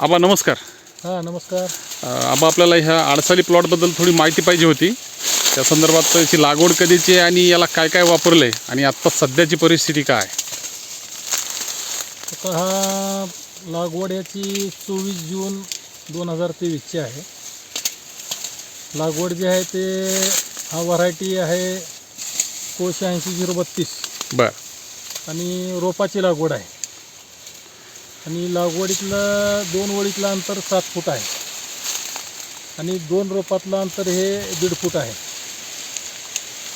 आबा नमस्कार. हां नमस्कार. आबा आपल्याला ह्या आडसाली प्लॉटबद्दल थोडी माहिती पाहिजे होती. त्या संदर्भात त्याची लागवड कधीची आहे आणि याला काय काय वापरलं आहे आणि आत्ता सध्याची परिस्थिती काय? आता हा लागवड याची चोवीस जून दोन हजार तेवीसची आहे. लागवड जी आहे ते हा व्हरायटी आहे कोश ऐंशी झिरो बत्तीस. बरं. आणि रोपाची लागवड आहे. आणि लागवडीतलं दोन ओळीतलं अंतर सात फूट आहे. आणि दोन रोपातलं अंतर हे दीड फूट आहे.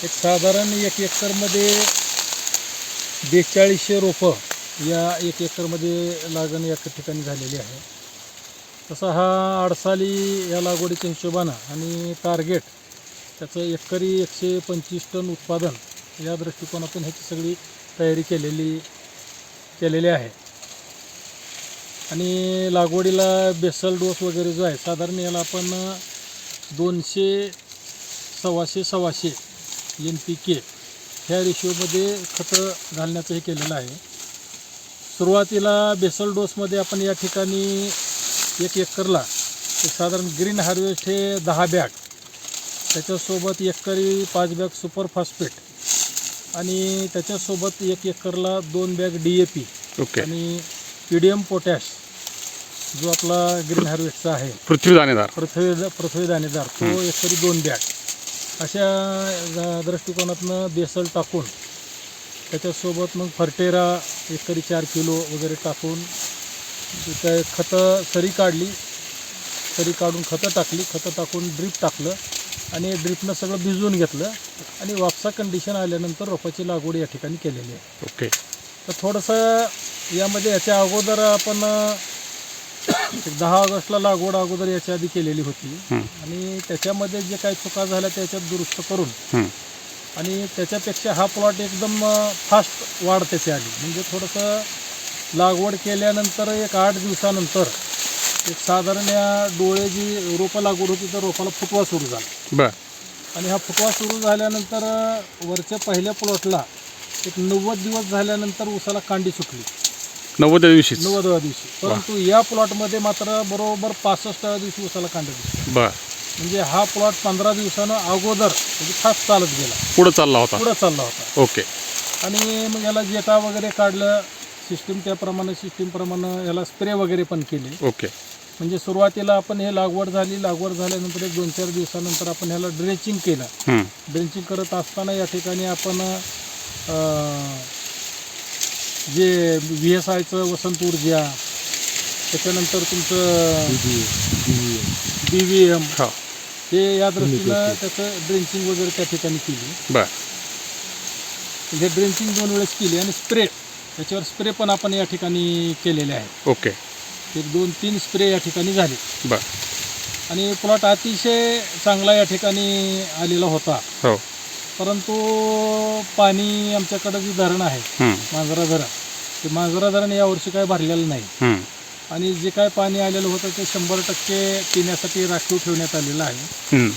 एक साधारण एक एकरमध्ये बेचाळीसशे रोपं या एक एकरमध्ये लागण एका ठिकाणी झालेली आहे. तसा हा आडसाली या लागवडीच्या हिशोबानं आणि टार्गेट त्याचं एकरी एकशे पंचवीस टन उत्पादन या दृष्टिकोनातून ह्याची सगळी तयारी केलेली केलेली आहे. आणि लागवडीला बेसल डोस वगैरे जो आहे साधारण याला आपण दोनशे सव्वाशे सव्वाशे एन पी के ह्या रेशिओमध्ये खतं घालण्याचं हे केलेलं आहे. सुरुवातीला बेसल डोसमध्ये आपण या ठिकाणी एक एकरला एक साधारण ग्रीन हार्वेस्ट हे दहा बॅग त्याच्यासोबत एकरी पाच बॅग सुपर फॉस्फेट आणि त्याच्यासोबत एक एकरला दोन bag D A P okay. आणि पीडीएम पोटॅश जो आपला ग्रीन हार्वेस्टचा आहे. पृथ्वी दाणेदार. पृथ्वी पृथ्वी दाणेदार. तो एकरी दोन बॅग. अशा दृष्टिकोनातनं बेसल टाकून त्याच्यासोबत मग फर्टेरा एकरी चार किलो वगैरे टाकून काय खतं सरी काढली. सरी काढून खतं टाकली. खतं टाकून ड्रीप टाकलं आणि ड्रीपनं सगळं भिजवून घेतलं आणि वापसा कंडिशन आल्यानंतर रोपाची लागवड या ठिकाणी केलेली आहे. ओके. तर थोडंसं यामध्ये याच्या अगोदर आपण एक दहा ऑगस्टला लागवड अगोदर याच्या आधी केलेली होती. आणि त्याच्यामध्ये जे काही चुका झाल्या त्याच्यात दुरुस्त करून. आणि त्याच्यापेक्षा हा प्लॉट एकदम फास्ट वाढ त्याची आली म्हणजे थोडंसं लागवड केल्यानंतर एक आठ दिवसानंतर एक साधारण या डोळे जी रोपं लागवड होती तर रोपाला फुटवा सुरू झाला. बरं. आणि हा फुटवा सुरू झाल्यानंतर वरच्या पहिल्या प्लॉटला एक नव्वद दिवस झाल्यानंतर उसाला कांडी सुटली. नव्वदच्या दिवशीच? नव्वदव्या दिवशी. परंतु या प्लॉटमध्ये मात्र बरोबर पासष्टाव्या दिवशी उसाला कांडी बरं. म्हणजे हा प्लॉट पंधरा दिवसानं अगोदर म्हणजे फास्ट चालत गेला. पुढं चालला होता. पुढं चालला होता. ओके. आणि मग याला जेटा वगैरे काढलं सिस्टीम त्याप्रमाणे सिस्टीमप्रमाणे याला स्प्रे वगैरे पण केले. ओके. म्हणजे सुरुवातीला आपण हे लागवड झाली. लागवड झाल्यानंतर एक दोन चार दिवसानंतर आपण ह्याला ड्रेचिंग केलं. हं. ड्रेंचिंग करत असताना या ठिकाणी आपण अं, जे व्ही एस आयचं वसंत ऊर्जा त्याच्यानंतर तुमचं बी व्ही एम हो. हे या दृष्टीनं त्याचं ड्रेंचिंग वगैरे त्या ठिकाणी केली. बरं. हे ड्रेंचिंग दोन वेळेस केली आणि स्प्रे त्याच्यावर स्प्रे पण आपण या ठिकाणी केलेले आहे. ओके. एक दोन तीन स्प्रे या ठिकाणी झाले. बरं. आणि प्लॉट अतिशय चांगला या ठिकाणी आलेला होता. हो. परंतु पाणी आमच्याकडं जे धरण आहे. मांजरा धरण ते मांजरा धरण यावर्षी काय भरलेलं नाही. आणि जे काय पाणी आलेलं होतं ते शंभर टक्के पिण्यासाठी राखीव ठेवण्यात आलेलं आहे हं.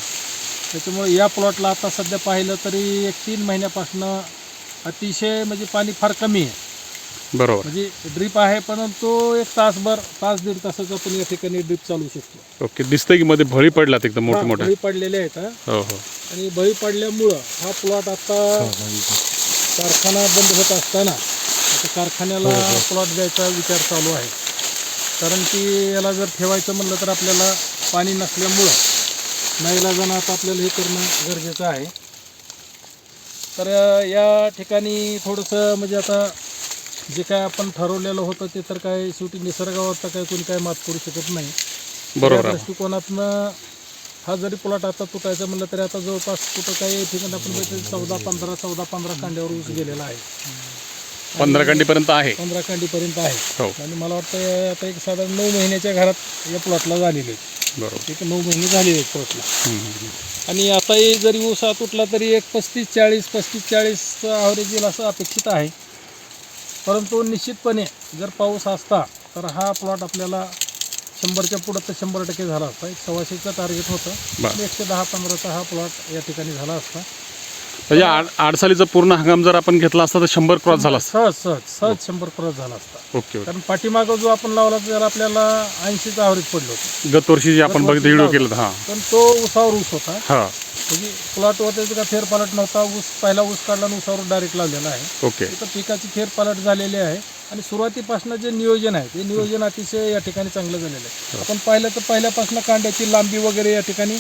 त्याच्यामुळे या प्लॉटला आता सध्या पाहिलं तरी एक तीन महिन्यापासनं अतिशय म्हणजे पाणी फार कमी आहे बरोबर म्हणजे ड्रीप आहे परंतु एक तासभर तास दीड तासाचं आपण या ठिकाणी ड्रीप चालू शकतो ओके दिसतंय की मध्ये भळी पडल्यात एकदम मोठे मोठे बळी पडलेले आहेत. हो हो आणि बळी पडल्यामुळं हा प्लॉट आता कारखाना बंद होत असताना आता कारखान्याला प्लॉट द्यायचा विचार चालू आहे. कारण की याला जर ठेवायचं म्हणलं तर आपल्याला पाणी नसल्यामुळं नाईलाजानं आता आपल्याला हे करणं गरजेचं आहे. तर या ठिकाणी थोडंसं म्हणजे आता जे काय आपण ठरवलेलं होतं ते तर काय शेवटी निसर्गावर तर काय कोणी काय मात करू शकत नाही. बरोबर दृष्टिकोनातनं हा जरी प्लॉट आता तुटायचा म्हणलं तरी आता जवळपास कुठं काही ठिकाणी आपण बघितलं चौदा पंधरा चौदा पंधरा कांड्यावर ऊस गेलेला आहे. पंधरा कांडीपर्यंत आहे. पंधरा कांडीपर्यंत आहे. हो. आणि मला वाटतं आता एक साधारण नऊ महिन्याच्या घरात या प्लॉटला झालेले बरोबर. एक नऊ महिने झालेले आहेत प्लॉटला. आणि आताही जरी ऊस हा तुटला तरी एक पस्तीस चाळीस पस्तीस चाळीसचं ॲव्हरेज येईल असं अपेक्षित आहे. परंतु निश्चितपणे जर पाऊस असता तर हा प्लॉट आपल्याला शंभरच्या पुढं तर शंभर टक्के झाला असता. एक सव्वाशेचं टार्गेट होतं. बरं. एकशे दहा पंधराचा हा प्लॉट या ठिकाणी झाला असता. म्हणजे आड आडसालीचा पूर्ण हंगाम जर आपण घेतला असता तर शंभर क्रॉस झाला असता. सहज सहज सहज शंभर क्रॉस झाला असता. ओके कारण पाठीमागं जो आपण लावला त्याला आपल्याला ऐंशीचं ॲव्हरेज पडलं. होतं गत वर्षी जे आपण बघितलं वर्षी व्हिडिओ लावलं. केलं होतं, हां. पण तो उसावर ऊस होता. हां. म्हणजे प्लॉटवर त्याचा फेर पालट नव्हता. ऊस पहिला ऊस काढला आणि ऊसावर डायरेक्ट लावलेला आहे. ओके. तिथं पिकाची फेर पालट झालेली आहे. आणि सुरुवातीपासून जे नियोजन आहे ते नियोजन अतिशय या ठिकाणी चांगलं झालेलं आहे. आपण पाहिलं तर पहिल्यापासून कांड्याची लांबी वगैरे या ठिकाणी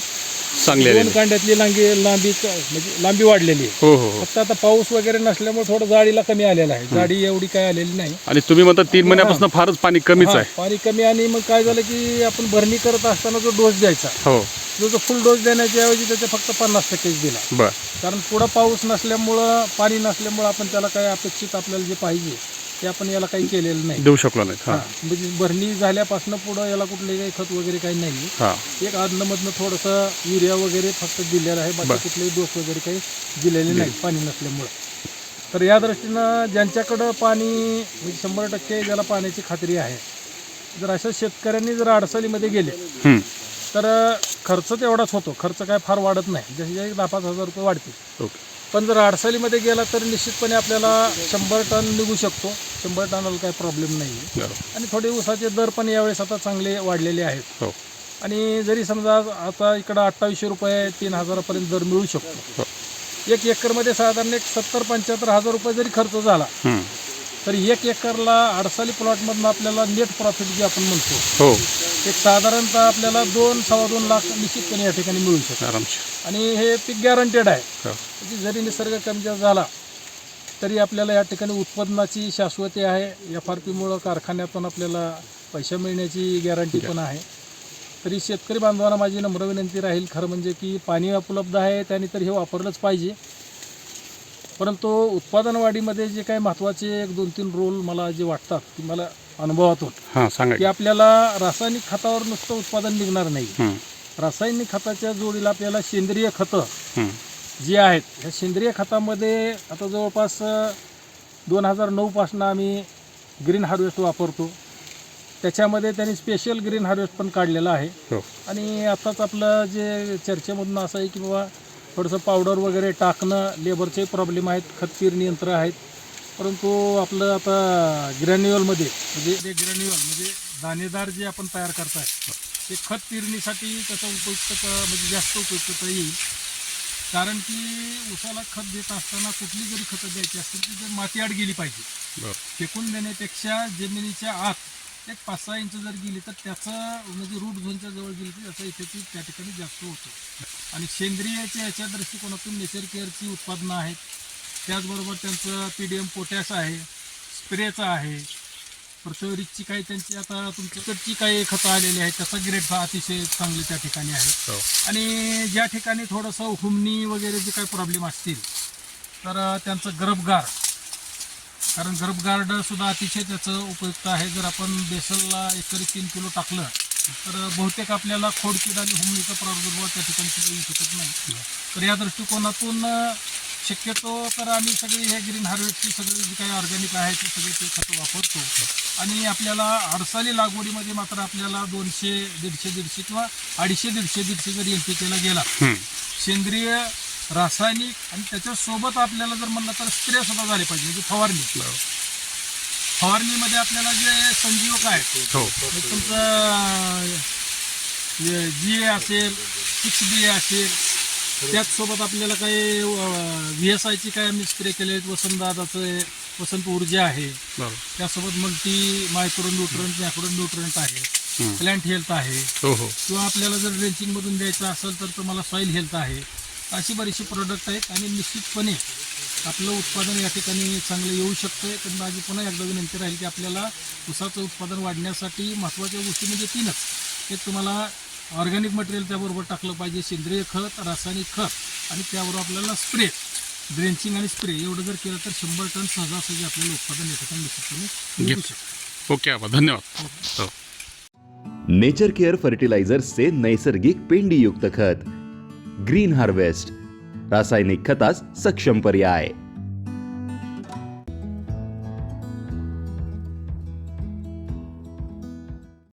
चांगले दोन आलेले. कांड्यातली लांबी लांबी म्हणजे लांबी वाढलेली आहे. हो हो हो. फक्त आता पाऊस वगैरे नसल्यामुळे थोडं जाडीला कमी आलेला आहे. जाडी एवढी काय आलेली नाही. आणि तुम्ही म्हणता तीन महिन्यापासून फारच पाणी कमीच हा, आहे. पाणी कमी आणि मग काय झालं की आपण भरणी करत असताना जो डोस द्यायचा हो. जो जो फुल डोस देण्याच्या ऐवजी त्याचा फक्त पन्नास टक्केच दिला. बर. कारण पुढं पाऊस नसल्यामुळं पाणी नसल्यामुळं आपण त्याला काय अपेक्षित आपल्याला जे पाहिजे ते आपण याला काही केलेलं नाही. देऊ शकलो नाही हां. हा, म्हणजे भरणी झाल्यापासून पुढं याला कुठले काही खत वगैरे काही नाही हां. एक आदनमधनं थोडंसं युरिया वगैरे फक्त दिलेलं आहे बाकी कुठलेही डोस वगैरे काही दिलेले नाही पाणी नसल्यामुळं. तर या दृष्टीनं ज्यांच्याकडं पाणी म्हणजे शंभर टक्के ज्याला पाण्याची खात्री आहे जर अशा शेतकऱ्यांनी जर अडचणीमध्ये गेले हम्म. तर खर्च तेवढाच होतो. खर्च काय फार वाढत नाही. जसे दहा पाच हजार रुपये वाढतील. ओके. पण जर अडचणीमध्ये गेला तर निश्चितपणे आपल्याला शंभर टन निघू शकतो. शंभर टनाला काही प्रॉब्लेम नाही आहे बरोबर. आणि थोडे ऊसाचे दर पण यावेळेस आता चांगले वाढलेले आहेत. हो. आणि जरी समजा आता इकडं अठ्ठावीसशे रुपये तीन हजारापर्यंत दर मिळू शकतो. हो. एक एकरमध्ये साधारण एक सत्तर पंच्याहत्तर हजार रुपये जरी खर्च झाला हम्म. तर एक एकरला अडसाली प्लॉटमधनं आपल्याला नेट प्रॉफिट जे आपण म्हणतो हो. एक साधारणतः आपल्याला दोन सव्वा दोन लाख निश्चितपणे या ठिकाणी मिळू शकतो. आरामशीर. आणि हे पीक गॅरंटेड आहे. हो. म्हणजे जरी निसर्ग कमी जास्त झाला तरी आपल्याला या ठिकाणी उत्पादनाची शाश्वती आहे. एफ आर पीमुळं कारखान्यातून आपल्याला पैसा मिळण्याची गॅरंटी पण आहे. तरी शेतकरी बांधवांना माझी नम्र विनंती राहील खरं म्हणजे की पाणी उपलब्ध आहे त्याने तर हे वापरलंच पाहिजे. परंतु उत्पादन वाढीमध्ये जे काही महत्त्वाचे एक दोन तीन रोल मला जे वाटतात की मला अनुभवातून हां सांगा की. आपल्याला रासायनिक खतावर नुसतं उत्पादन निघणार नाही. रासायनिक खताच्या जोडीला आपल्याला सेंद्रिय खतं. जे आहेत ह्या सेंद्रिय खतामध्ये आता जवळपास दोन हजार नऊपासून आम्ही ग्रीन हार्वेस्ट वापरतो. त्याच्यामध्ये त्यांनी स्पेशल ग्रीन हार्वेस्ट पण काढलेलं आहे. हो. आणि आत्ताच आपलं जे चर्चेमधून असं आहे की बाबा थोडंसं पावडर वगैरे टाकणं लेबरचे प्रॉब्लेम आहेत खत पेरणी यंत्र आहेत. परंतु आपलं आता ग्रॅन्युअलमध्ये म्हणजे ते ग्रॅन्युअल म्हणजे दाणेदार जे आपण तयार करताय ते खत पेरणीसाठी त्याचा उपयुक्त म्हणजे जास्त उपयुक्तता येईल. कारण की उसाला खत देत असताना कुठली जरी खतं द्यायची असतील ती जर माती आड गेली पाहिजे. फेकून देण्यापेक्षा जमिनीच्या आत एक पाच सहा इंच जर गेली तर त्याचं म्हणजे रूट झोनच्या जवळ गेली तर त्याचा इफेक्टिव्ह त्या ठिकाणी जास्त होतो. आणि सेंद्रियच्या याच्या दृष्टिकोनातून नेचर केअरची उत्पादनं आहेत त्याचबरोबर त्यांचं पी डी एम पोटॅश आहे स्प्रेचं आहे. पृथ्वीरीची काही त्यांची आता तुमच्याकडची काही खतं आलेली आहेत त्याचा ग्रेड अतिशय चांगले त्या ठिकाणी आहेत हो. आणि ज्या ठिकाणी थोडंसं हुमणी वगैरे जे काही प्रॉब्लेम असतील तर त्यांचं गरबगार कारण गरबगार्ड सुद्धा अतिशय त्याचं उपयुक्त आहे. जर आपण बेसलला एकरी तीन किलो टाकलं तर बहुतेक आपल्याला खोडकीड आणि हुमणीचा प्रादुर्भाव त्या ठिकाणी सुद्धा येऊ शकत नाही तर या दृष्टिकोनातून शक्यतो तर आम्ही सगळी हे ग्रीन हार्वेस्टची सगळी जी काही ऑर्गॅनिक आहे ते सगळे ते खतं वापरतो आणि आपल्याला अडसाली लागवडीमध्ये मात्र आपल्याला दोनशे दीडशे दीडशे किंवा अडीचशे दीडशे दीडशे जर एन पी केला गेला. सेंद्रिय रासायनिक आणि त्याच्यासोबत आपल्याला जर म्हणलं तर स्प्रे सुद्धा झाले पाहिजे म्हणजे फवारणी. फवारणीमध्ये आपल्याला जे संजीवक आहे हो. तुमचं जी ए असेल सिक्स बी ए असेल त्याचसोबत आपल्याला काही व्ही एस आयची काय आम्ही स्प्रे केले आहेत वसंतदादाचं वसंत ऊर्जा आहे. त्यासोबत multi micro nutrient macro nutrient आहे. प्लॅन्ट हेल्थ आहे. हो हो. किंवा आपल्याला जर ड्रेंचिंगमधून द्यायचं असेल तर तुम्हाला सॉईल हेल्थ आहे. अशी बरीचशी प्रोडक्ट आहेत आणि निश्चितपणे आपलं उत्पादन या ठिकाणी चांगलं येऊ शकतं पण माझी पुन्हा एकदा विनंती राहील की आपल्याला ऊसाचं उत्पादन वाढण्यासाठी महत्त्वाच्या गोष्टी म्हणजे तीनच. एक तुम्हाला ऑर्गॅनिक मटेरियल त्याबरोबर टाकलं पाहिजे सेंद्रिय खत रासायनिक खत आणि त्याबरोबर आपल्याला स्प्रे ड्रेंचिंग आणि स्प्रे एवढं जर केलं तर शंभर टन सहजासहजी आपल्याला उत्पादन या ठिकाणी निश्चितपणे शकतं. ओके आबा धन्यवाद. हो. नेचर केअर फर्टिलायझर्सचे नैसर्गिक पेंडीयुक्त खत. ग्रीन हार्वेस्ट रासायनिक खतास सक्षम पर्याय.